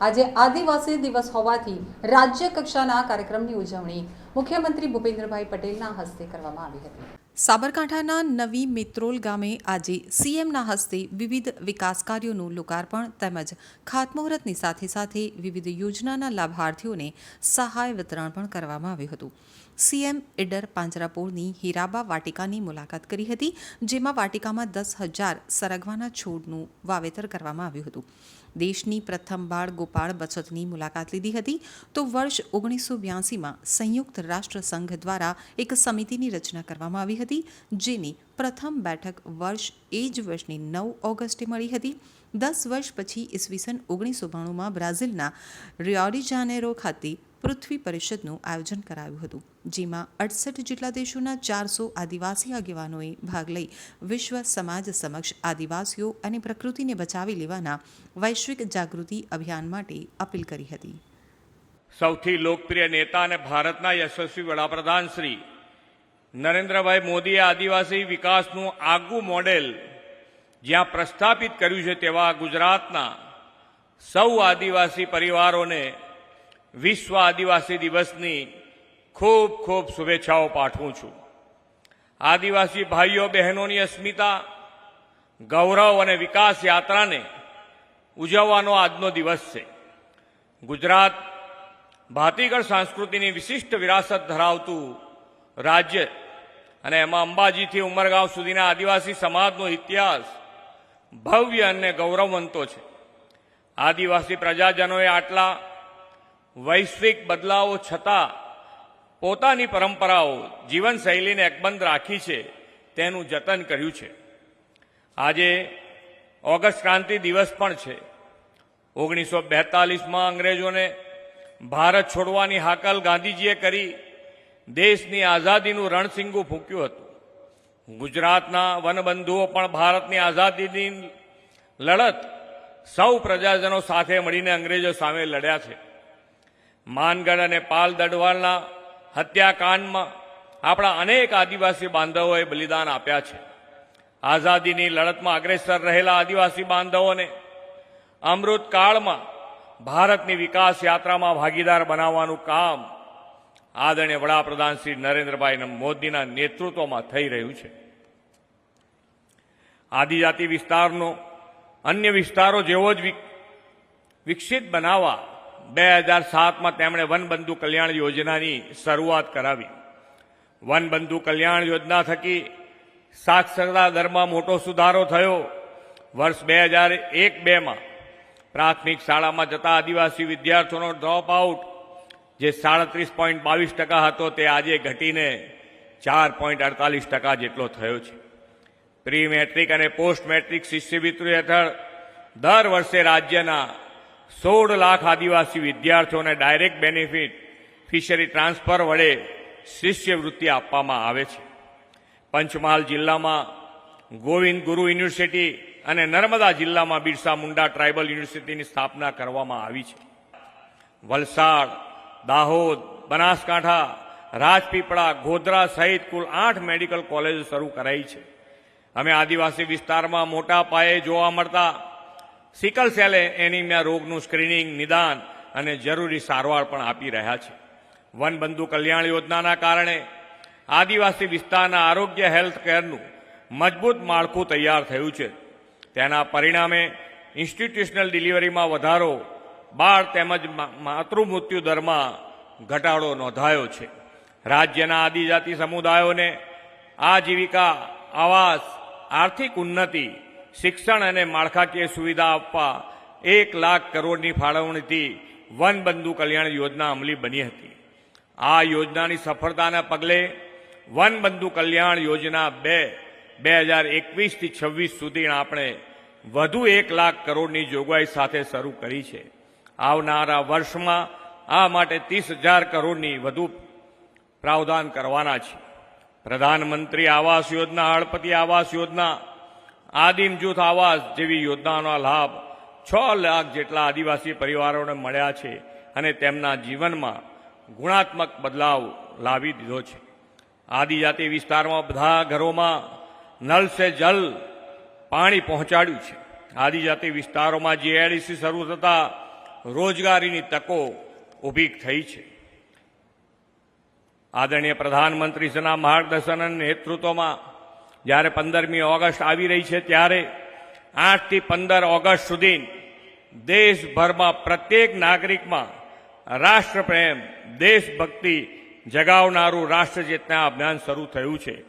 આજે આદિવાસી દિવસ હોવાથી રાજ્ય કક્ષાના કાર્યક્રમની ઉજવણી મુખ્યમંત્રી ભૂપેન્દ્રભાઈ પટેલના હસ્તે કરવામાં આવી હતી. સાબરકાંઠાના નવી મિત્રોલ ગામે આજે સીએમના હસ્તે વિવિધ વિકાસ કાર્યોનું લોકાર્પણ તેમજ ખાતમુહૂર્તની સાથે સાથે વિવિધ યોજનાના લાભાર્થીઓને સહાય વિતરણ પણ કરવામાં આવ્યું હતું. સીએમ ઇડર પાંજરાપોળની હીરાબા વાટિકાની મુલાકાત કરી હતી, જેમાં વાટિકામાં દસ હજાર સરગવાના છોડનું વાવેતર કરવામાં આવ્યું હતું. દેશની પ્રથમ બાળ ગોપાળ બચતની મુલાકાત લીધી હતી. તો વર્ષ ઓગણીસો બ્યાસીમાં સંયુક્ત રાષ્ટ્ર સંઘ દ્વારા એક સમિતિની રચના કરવામાં આવી હતી, જેની પ્રથમ બેઠક વર્ષ એ જ વર્ષની નવ ઓગસ્ટે મળી હતી. દસ વર્ષ પછી ઈસવીસન ઓગણીસો બાણુંમાં બ્રાઝિલના રિયોડી જાનેરો ખાતે પૃથ્વી પરિષદનું આયોજન કરાયું હતું, જેમાં અડસઠ જેટલા દેશોના ચારસો આદિવાસી આગેવાનોએ ભાગ લઈ વિશ્વ સમાજ સમક્ષ આદિવાસીઓ અને પ્રકૃતિને બચાવી લેવાના વૈશ્વિક જાગૃતિ અભિયાન માટે અપીલ કરી હતી. સૌથી લોકપ્રિય નેતા અને ભારતના યશસ્વી વડાપ્રધાન શ્રી નરેન્દ્રભાઈ મોદીએ આદિવાસી વિકાસનું આગવું મોડેલ જ્યાં પ્રસ્થાપિત કર્યું છે તેવા ગુજરાતના સૌ આદિવાસી પરિવારોને વિશ્વ આદિવાસી દિવસની ખૂબ ખૂબ શુભેચ્છાઓ પાઠવું છું. આદિવાસી ભાઈઓ, બહેનોની અસ્મિતા, ગૌરવ અને વિકાસ યાત્રાને ઉજવવાનો આજનો દિવસ છે. ગુજરાત ભાતીગળ સંસ્કૃતિની વિશિષ્ટ વિરાસત ધરાવતું રાજ્ય અને એમાં અંબાજીથી ઉમરગાંવ સુધીના આદિવાસી સમાજનો ઇતિહાસ ભવ્ય અને ગૌરવવંતો છે. આદિવાસી પ્રજાજનોએ આટલા વૈશ્વિક બદલાવો છતાં પોતાની પરંપરાઓ, જીવનશૈલીને અકબંધ રાખી છે, તેનું જતન કર્યું છે. આજે ઓગસ્ટ ક્રાંતિ દિવસ પણ છે. ઓગણીસો બેતાલીસમાં અંગ્રેજોને ભારત છોડવાની હાકલ ગાંધીજીએ કરી, દેશની આઝાદીનું રણસિંગું ફૂંક્યું હતું. ગુજરાતના વનબંધુઓ પણ ભારતની આઝાદીની લડત સૌ પ્રજાજનો સાથે મળીને અંગ્રેજો સામે લડ્યા છે. માનગઢ અને પાલ દડવાલના હત્યાકાંડમાં આપણા અનેક આદિવાસી બાંધવોએ બલિદાન આપ્યા છે. આઝાદીની લડતમાં અગ્રેસર રહેલા આદિવાસી બાંધવોને અમૃતકાળમાં ભારતની વિકાસ યાત્રામાં ભાગીદાર બનાવવાનું કામ આદરણીય વડાપ્રધાન શ્રી નરેન્દ્રભાઈ મોદીના નેતૃત્વમાં થઈ રહ્યું છે. આદિજાતિ વિસ્તારનો અન્ય વિસ્તારો જેવો જ વિકસિત બનાવવા બે હજાર સાતમાં તેમણે વનબંધુ કલ્યાણ યોજનાની શરૂઆત કરાવી. વનબંધુ કલ્યાણ યોજના થકી સાક્ષરતા દરમાં મોટો સુધારો થયો. વર્ષ બે હજાર એક બેમાં પ્રાથમિક શાળામાં જતા આદિવાસી વિદ્યાર્થીઓનો ડ્રોપ આઉટ, જે સાડત્રીસ પોઈન્ટ બાવીસ ટકા હતો, તે આજે ઘટીને ચાર પોઈન્ટ અડતાલીસ ટકા જેટલો થયો છે. પ્રી મેટ્રિક અને પોસ્ટ મેટ્રિક શિષ્યવૃત્તિ હેઠળ દર વર્ષે રાજ્યના સોળ લાખ આદિવાસી વિદ્યાર્થીઓને ડાયરેક્ટ બેનિફિટ ફિશરી ટ્રાન્સફર વડે શિષ્યવૃત્તિ આપવામાં આવે છે. પંચમહાલ જિલ્લામાં ગોવિંદ ગુરુ યુનિવર્સિટી અને નર્મદા જિલ્લામાં બિરસા મુંડા ટ્રાઇબલ યુનિવર્સિટીની સ્થાપના કરવામાં આવી છે. વલસાડ, દાહોદ, બનાસકાંઠા, રાજપીપળા, ગોધરા સહિત કુલ આઠ મેડિકલ કોલેજો શરૂ કરાઈ છે. અમે આદિવાસી વિસ્તારમાં મોટા પાયે જોવા મળતા સિકલ સેલે એનિમિયા રોગનું સ્ક્રીનિંગ, નિદાન અને જરૂરી સારવાર પણ આપી રહ્યા છે. વનબંધુ કલ્યાણ યોજનાના કારણે આદિવાસી વિસ્તારના આરોગ્ય હેલ્થ કેરનું મજબૂત માળખું તૈયાર થયું છે. તેના પરિણામે ઇન્સ્ટિટ્યુશનલ ડિલિવરીમાં વધારો, બાળ તેમજ માતૃમૃત્યુ દરમાં ઘટાડો નોંધાયો છે. રાજ્યના આદિજાતિ સમુદાયોને આજીવિકા આવાસ, આર્થિક ઉન્નતિ શિક્ષણ અને માળખાકીય સુવિધા આપવા એક લાખ કરોડની ફાળવણીથી વનબંધુ કલ્યાણ યોજના અમલી બની હતી. આ યોજનાની સફળતાના પગલે વન બંધુ કલ્યાણ યોજના બે બે હજાર એકવીસથી છવ્વીસ સુધી આપણે વધુ એક લાખ કરોડની જોગવાઈ સાથે શરૂ કરી છે. આવનારા વર્ષમાં આ માટે ત્રીસ હજાર કરોડની વધુ પ્રાવધાન કરવાના છે. પ્રધાનમંત્રી આવાસ યોજના, હળપતિ આવાસ યોજના આદિમ જૂથ આવાસ જેવી યોજનાનો લાભ છ લાખ જેટલા આદિવાસી પરિવારોને મળ્યા છે અને તેમના જીવનમાં ગુણાત્મક બદલાવ લાવી દીધો છે. આદિજાતિ વિસ્તારમાં બધા ઘરોમાં નલ સે જલ પાણી પહોંચાડ્યું છે. આદિજાતિ વિસ્તારોમાં જીઆઈડીસી શરૂ થતાં રોજગારીની તકો ઊભી થઈ છે. આદરણીય પ્રધાનમંત્રીશ્રીના માર્ગદર્શન અને નેતૃત્વમાં જ્યારે પંદરમી ઓગસ્ટ આવી રહી છે, ત્યારે આઠથી પંદર ઓગસ્ટ સુધી દેશભરમાં પ્રત્યેક નાગરિકમાં રાષ્ટ્રપ્રેમ, દેશભક્તિ જગાવનારું રાષ્ટ્ર ચેતના અભિયાન શરૂ થયું છે.